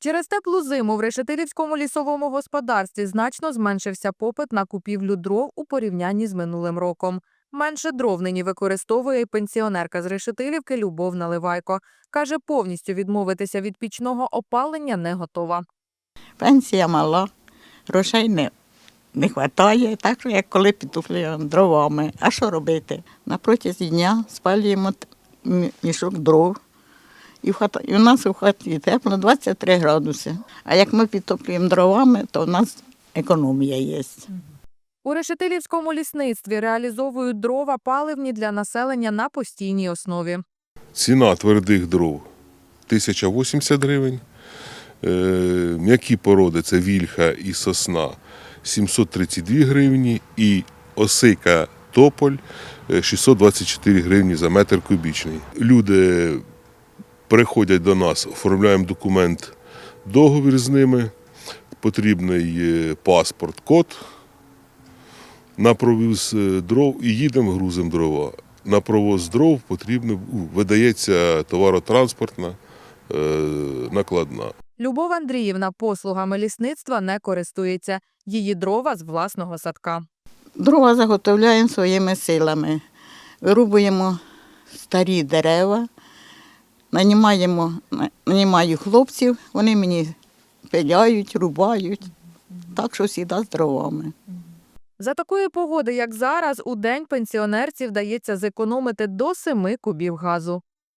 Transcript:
Через теплу зиму в Решетилівському лісовому господарстві значно зменшився попит на купівлю дров у порівнянні з минулим роком. Менше дров нині використовує й пенсіонерка з Решетилівки Любов Наливайко. Каже, повністю відмовитися від пічного опалення не готова. Пенсія мала, грошей не, не вистачає, так як коли підтуплюємо дровами. А що робити? На протязі дня спалюємо мішок дров. І, в хата, і у нас у хаті тепло 23 градуси. А як ми підтоплюємо дровами, то у нас економія є. У Решетилівському лісництві реалізовують дрова паливні для населення на постійній основі. Ціна твердих дров 1080 гривень. Е, М'які породи це вільха і сосна 732 гривні. І осика тополь е, 624 гривні за метр кубічний. Люди приходять до нас, оформляємо документ, договір з ними, потрібний е, паспорт, код на провіз е, дров і їдемо, грузимо дрова. На провоз дров потрібно видається товаротранспортна е, накладна. Любов Андріївна послугами лісництва не користується. Її дрова з власного садка. Дрова заготовляємо своїми силами. Вирубуємо старі дерева, нанімаємо, нанімаю хлопців, вони мені пиляють, рубають. Так що завжди з дровами. За такої погоди, як зараз, у день пенсіонерці вдається зекономити до 7 кубів газу.